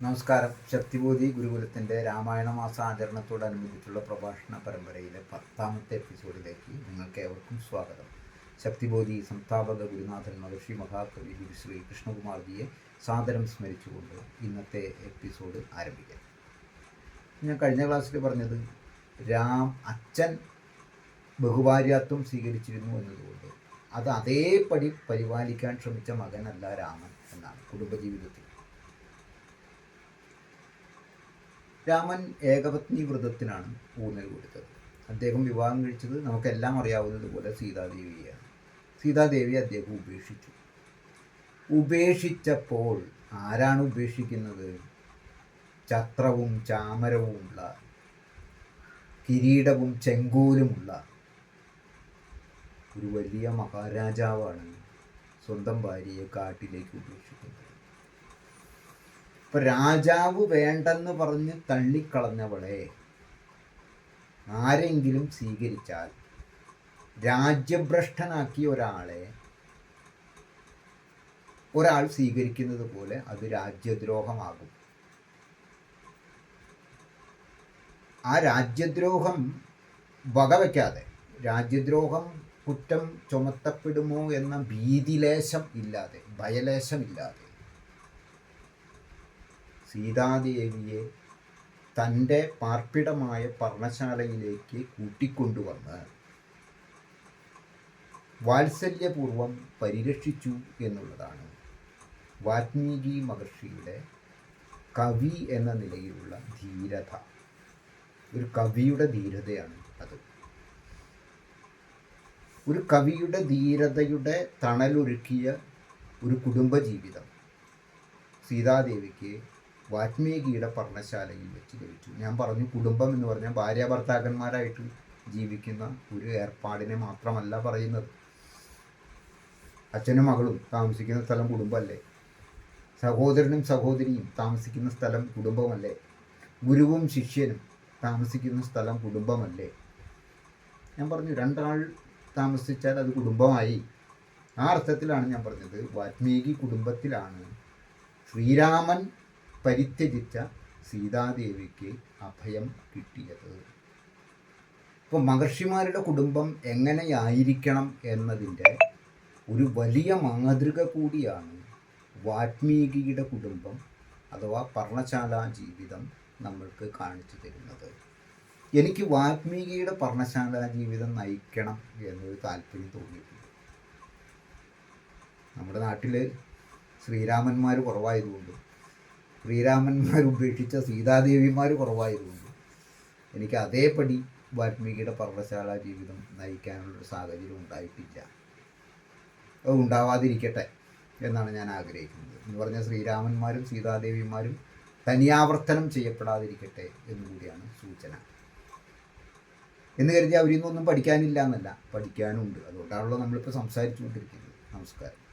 നമസ്കാരം. ശക്തിബോധി ഗുരുകുലത്തിന്റെ രാമായണ മാസ ആചരണത്തോടനുബന്ധിച്ചുള്ള പ്രഭാഷണ പരമ്പരയിലെ പത്താമത്തെ എപ്പിസോഡിലേക്ക് നിങ്ങൾക്ക് ഏവർക്കും സ്വാഗതം. ശക്തിബോധി സംസ്ഥാപക ഗുരുനാഥൻ മഹർഷി മഹാകവി ഗുരു ശ്രീ കൃഷ്ണകുമാർജിയെ സാദരം സ്മരിച്ചുകൊണ്ട് ഇന്നത്തെ എപ്പിസോഡ് ആരംഭിക്കാം. ഞാൻ കഴിഞ്ഞ ക്ലാസ്സിൽ പറഞ്ഞത് രാം അച്ഛൻ ബഹുഭാര്യാത്വം സ്വീകരിച്ചിരുന്നു എന്നതുകൊണ്ട് അത് അതേപടി പരിപാലിക്കാൻ ശ്രമിച്ച മകനല്ല രാമൻ എന്നാണ് കുടുംബജീവിതത്തിൽ. രാമൻ ഏകപത്നി വ്രതത്തിനാണ് ഊന്നൽ കൊടുത്തത്. അദ്ദേഹം വിവാഹം കഴിച്ചത് നമുക്കെല്ലാം അറിയാവുന്നതുപോലെ സീതാദേവിയാണ് സീതാദേവിയെ അദ്ദേഹം ഉപേക്ഷിച്ചു. ഉപേക്ഷിച്ചപ്പോൾ ആരാണ് ഉപേക്ഷിക്കുന്നത്? ചത്രവും ചാമരവുമുള്ള കിരീടവും ചെങ്കോലുമുള്ള ഒരു വലിയ മഹാരാജാവാണ് സ്വന്തം ഭാര്യയെ കാട്ടിലേക്ക് ഉപേക്ഷിക്കുന്നത്. ഇപ്പൊ രാജാവ് വേണ്ടെന്ന് പറഞ്ഞ് തള്ളിക്കളഞ്ഞവളെ ആരെങ്കിലും സ്വീകരിച്ചാൽ രാജ്യഭ്രഷ്ടനാക്കിയ ഒരാളെ ഒരാൾ സ്വീകരിക്കുന്നത് പോലെ അത് രാജ്യദ്രോഹമാകും. ആ രാജ്യദ്രോഹം വകവയ്ക്കാതെ രാജ്യദ്രോഹം കുറ്റം ചുമത്തപ്പെടുമോ എന്ന ഭീതിലേശം ഇല്ലാതെ ഭയലേശം ഇല്ലാതെ സീതാദേവിയെ തന്റെ പാർപ്പിടമായ പർണശാലയിലേക്ക് കൂട്ടിക്കൊണ്ടുവന്ന് വാത്സല്യപൂർവം പരിരക്ഷിച്ചു എന്നുള്ളതാണ്. വാത്മീകി മഹർഷിയുടെ കവി എന്ന നിലയിലുള്ള ധീരത. ഒരു കവിയുടെ ധീരതയാണ് അത്. ഒരു കവിയുടെ ധീരതയുടെ തണലൊരുക്കിയ ഒരു കുടുംബജീവിതം സീതാദേവിക്ക് വാൽമീകിയുടെ പഠനശാലയിൽ വെച്ച് ലഭിച്ചു ഞാൻ പറഞ്ഞു കുടുംബം എന്ന് പറഞ്ഞാൽ ഭാര്യ ഭർത്താക്കന്മാരായിട്ട് ജീവിക്കുന്ന ഒരു ഏർപ്പാടിനെ മാത്രമല്ല പറയുന്നത്. അച്ഛനും മകളും താമസിക്കുന്ന സ്ഥലം കുടുംബമല്ലേ? സഹോദരനും സഹോദരിയും താമസിക്കുന്ന സ്ഥലം കുടുംബമല്ലേ? ഗുരുവും ശിഷ്യനും താമസിക്കുന്ന സ്ഥലം കുടുംബമല്ലേ? ഞാൻ പറഞ്ഞു രണ്ടാൾ താമസിച്ചാൽ അത് കുടുംബമായി. ആ അർത്ഥത്തിലാണ് ഞാൻ പറഞ്ഞത്. വാത്മീകി കുടുംബത്തിലാണ് ശ്രീരാമൻ പരിത്യജിച്ച സീതാദേവിക്ക് അഭയം കിട്ടിയത്. ഇപ്പോൾ മഹർഷിമാരുടെ കുടുംബം എങ്ങനെയായിരിക്കണം എന്നതിന്റെ ഒരു വലിയ മാതൃക കൂടിയാണ് വാത്മീകിയുടെ കുടുംബം അഥവാ പർണശാല ജീവിതം നമ്മൾക്ക് കാണിച്ചു തരുന്നത്. എനിക്ക് വാത്മീകിയുടെ പർണശാല ജീവിതം നയിക്കണം എന്നൊരു താല്പര്യം തോന്നിയിട്ടുണ്ട്. നമ്മുടെ നാട്ടിൽ ശ്രീരാമന്മാർ കുറവായതുകൊണ്ട് ശ്രീരാമന്മാർ ഉപേക്ഷിച്ച സീതാദേവിമാർ കുറവായതുകൊണ്ട് എനിക്ക് അതേപടി വാൽമീകിയുടെ പർവശാല ജീവിതം നയിക്കാനുള്ളൊരു സാഹചര്യം ഉണ്ടായിട്ടില്ല. അത് ഉണ്ടാവാതിരിക്കട്ടെ എന്നാണ് ഞാൻ ആഗ്രഹിക്കുന്നത്. എന്ന് പറഞ്ഞാൽ ശ്രീരാമന്മാരും സീതാദേവിമാരും തനിയാവർത്തനം ചെയ്യപ്പെടാതിരിക്കട്ടെ എന്നുകൂടിയാണ് സൂചന. എന്ന് കരുതി അവരിൽ നിന്നൊന്നും പഠിക്കാനില്ല എന്നല്ല. പഠിക്കാനുണ്ട്. അതുകൊണ്ടാണല്ലോ നമ്മളിപ്പോൾ സംസാരിച്ചുകൊണ്ടിരിക്കുന്നത്. നമസ്കാരം.